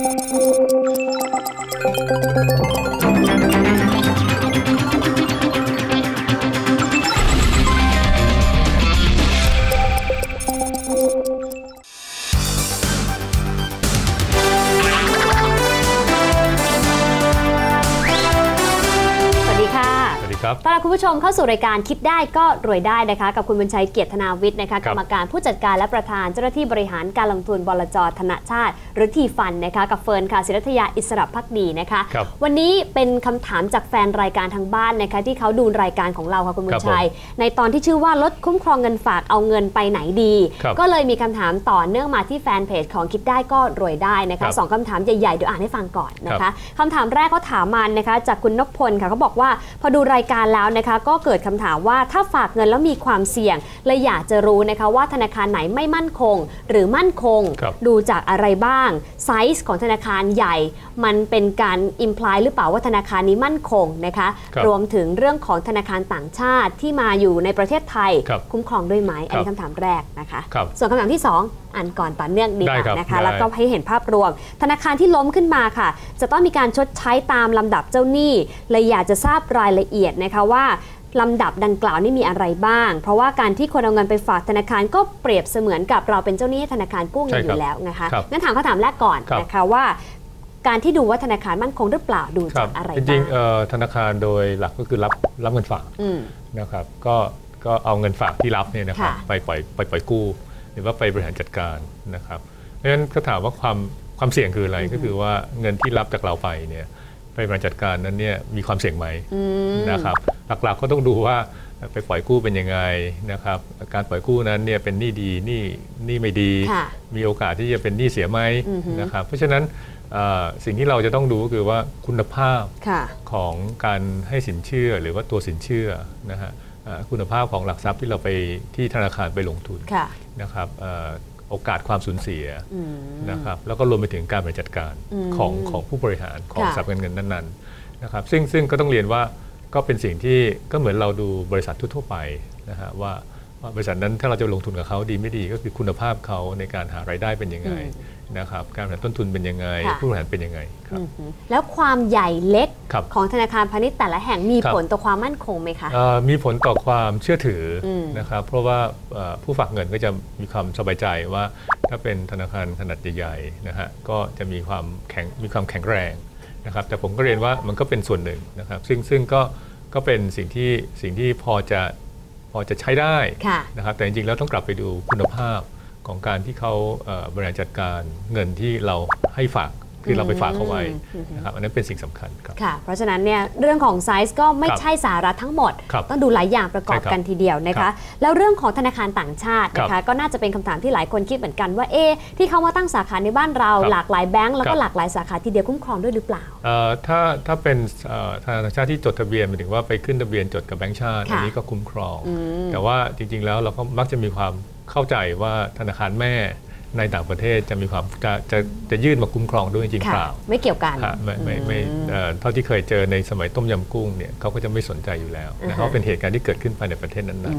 Thank you. ดีครับต้อนรับคุณผู้ชมเข้าสู่รายการคิดได้ก็รวยได้นะคะ กับคุณบุญชัยเกียรติธนาวิทย์นะคะคกรัรบรมการผู้จัดการและประธานเจ้าหน้าที่บริหารการลงทุนบลจธนชาติ หรือทีฟันนะคะกับเฟิร์นค่ะศิรัทยาอิสระพักดีนะคะครับวันนี้เป็นคำถามจากแฟนรายการทางบ้านนะคะที่เขาดูรายการของเราค่ะคุณบุญชัย ในตอนที่ชื่อว่าลดคุ้มครองเงินฝากเอาเงินไปไหนดีครับก็เลยมีคำถามต่อเนื่องมาที่แฟนเพจของคิดได้ก็รวยได้นะครัคะบสองคำถามใหญ่ๆเดี๋ยวอ่านให้ฟังก่อนนะครัคะบคำถามแรกเขาถามมานะคะจากคุณนพพลค่ะเขาบอกว่าพอดูรายการแล้วนะคะ ก็เกิดคำถามว่าถ้าฝากเงินแล้วมีความเสี่ยงเลยอยากจะรู้นะคะว่าธนาคารไหนไม่มั่นคง หรือมั่นคงครับดูจากอะไรบ้างไซส์ของธนาคารใหญ่ มันเป็นการอิมพลายหรือเปล่าว่าธนาคารนี้มั่นคงนะคะครับรวมถึงเรื่องของธนาคารต่างชาติที่มาอยู่ในประเทศไทยครับคุ้มครองด้วยไหมอันนี้ครับคำถามแรกนะคะครับส่วนคำถามที่ 2อ่านก่อนต่อเนื่องดีกได้ว่าครับนะคะได้แล้วก็ให้เห็นภาพรวม ธนาคารที่ล้มขึ้นมาค่ะ จะต้องมีการชดใช้ตามลำดับเจ้าหนี้เลยอยากจะทราบรายละเอียดนะคะว่าลำดับดังกล่าวนี่มีอะไรบ้าง เพราะว่าการที่คนเอาเงินไปฝากธนาคารก็เปรียบเสมือนกับเราเป็นเจ้าหนี้ให้ธนาคารกู้เงินใช่อครับยู่แล้วนะคะครับงั้นถามคำถามแรกก่อนครับนะคะว่า การที่ดูว่าธนาคารมั่นคงหรือเปล่าดูครัจาบกอะไรจบ้าริงงๆเอ่อธนาคารโดยหลักก็คือรับรับเงินฝากอืมนะครับ ก็ก็เอาเงินฝากที่รับเนี่ยนะครับค่ะไปปล่อยไปปล่อยกู้ หรือว่าไปบริหารจัดการนะครับ เพราะฉะนั้นก็ถามว่าความความเสี่ยงคืออะไรอือฮึก็คือว่าเงินที่รับจากเราไปเนี่ยไปบ ริหารจัดการนั้นเนี่ยมีความเสี่ยงไหมอืมนะครับหลักๆก็ต้องดูว่าไปปล่อยกู้เป็นยังไงนะครับการปล่อยกู้นั้นเนี่ยเป็นหนี้ดีหนี้หนี้ไม่ดีค่ะมีโอกาสที่จะเป็นหนี้เสียไหมอือฮึนะครับเพราะฉะนั้นเอ่อสิ่งที่เราจะต้องดูก็คือว่าคุณภาพค่ะของการให้สินเชื่อหรือว่าตัวสินเชื่อนะฮะเอ่อคุณภาพของหลักทรัพย์ที่เราไปที่ธนาคารไปลงทุนค่ะนะครับเอ่อ โอกาสความสูญเสียอืมนะครับแล้วก็รวมไปถึงการบริหารจัดการอืมของของผู้บริหารของค่ะสถาบันเงินนั้นๆนะครับซึ่งซึ่งก็ต้องเรียนว่าก็เป็นสิ่งที่ก็เหมือนเราดูบริษัททั่วๆไปนะฮะว่าว่า บริษัทนั้นถ้าเราจะลงทุนกับเขาดีไม่ดีก็คือคุณภาพเขาในการหารายได้เป็นยังไงนะครับการบริหารต้นทุนเป็นยังไงค่ะผู้บริหารเป็นยังไงครับอือหือแล้วความใหญ่เล็กครับของธนาคารพาณิชย์แต่ละแห่งมีครับผลต่อความมั่นคงไหมคะเอ่อมีผลต่อความเชื่อถืออมนะครับเพราะว่าเอ่อผู้ฝากเงินก็จะมีความสบายใจว่า ถ้าเป็นธนาคารขนาดใหญ่ๆนะฮะก็จะมีความแข็งมีความแข็งแรงนะครับแต่ผมก็เรียนว่ามันก็เป็นส่วนหนึ่งนะครับซึ่งซึ่งก็ก็เป็นสิ่งที่สิ่งที่พอจะ พอจะใช้ได้ค่ะนะครับแต่จริงๆแล้วต้องกลับไปดูคุณภาพของการที่เขาเอ่อบริหารจัดการเงินที่เราให้ฝาก คือเราไปฝากเขาไว้อืมนะครับอันนั้นเป็นสิ่งสำคัญครับค่ะเพราะฉะนั้นเนี่ยเรื่องของไซส์ก็ไม่ครับใช่สาระทั้งหมดครับต้องดูหลายอย่างประกอบใช่ครับกันทีเดียวนะครัคะบแล้วเรื่องของธนาคารต่างชาตินะครัคะบก็น่าจะเป็นคำถามที่หลายคนคิดเหมือนกันว่าเอ๊ะที่เขามาตั้งสาขาในบ้านเราครับหลากหลายแบงก์แล้วครัก็บหลากหลายสาขาทีเดียวคุ้มครองด้วยหรือเปล่าเอ่อถ้าถ้าเป็นเอ่อธนาคารต่างชาติที่จดทะเบียนหมายถึงว่าไปขึ้นทะเบียนจดกับแบงก์ชาติค่ะอันนี้ก็คุ้มครองอืมแต่ว่าจริงๆแล้วเราก็มักจะมีความเข้าใจว่าธนาคารแม่ ในต่างประเทศจะมีความจะจะจะยื่นมาคุ้มครองด้วยจริงๆค่ะเปล่า ไม่เกี่ยวกันฮะไม่ไม่ไม่อืมเอ่อเท่าที่เคยเจอในสมัยต้มยำกุ้งเนี่ยเขาก็จะไม่สนใจอยู่แล้วอ่านะฮะเพราะเป็นเหตุการณ์ที่เกิดขึ้นภายในประเทศนั้นอื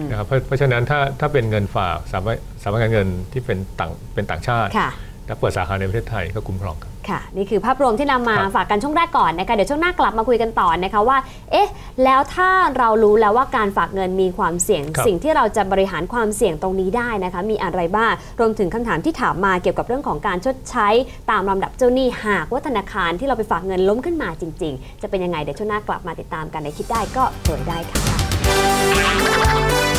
มๆนะครับเพราะเพราะฉะนั้นถ้าถ้าเป็นเงินฝากสถาบันสถาบันการเงินที่เป็นต่างเป็นต่างชาติค่ะและเปิดสาขาในประเทศไทยก็คุ้มครองครับ ค่ะ นี่คือภาพรวมที่นำมาครับฝากกันช่วงแรกก่อนนะคะเดี๋ยวช่วงหน้ากลับมาคุยกันต่อนะคะว่า เอ๊ะ แล้วถ้าเรารู้แล้วว่าการฝากเงินมีความเสี่ยงครับสิ่งที่เราจะบริหารความเสี่ยงตรงนี้ได้นะคะ มีอะไรบ้างรวมถึงคำถามที่ถามมาเกี่ยวกับเรื่องของการชดใช้ตามลำดับเจ้าหนี้หากว่าธนาคารที่เราไปฝากเงินล้มขึ้นมาจริง ๆ จะเป็นยังไงเดี๋ยวช่วงหน้ากลับมาติดตามกันในคิดได้ก็รวยได้ค่ะ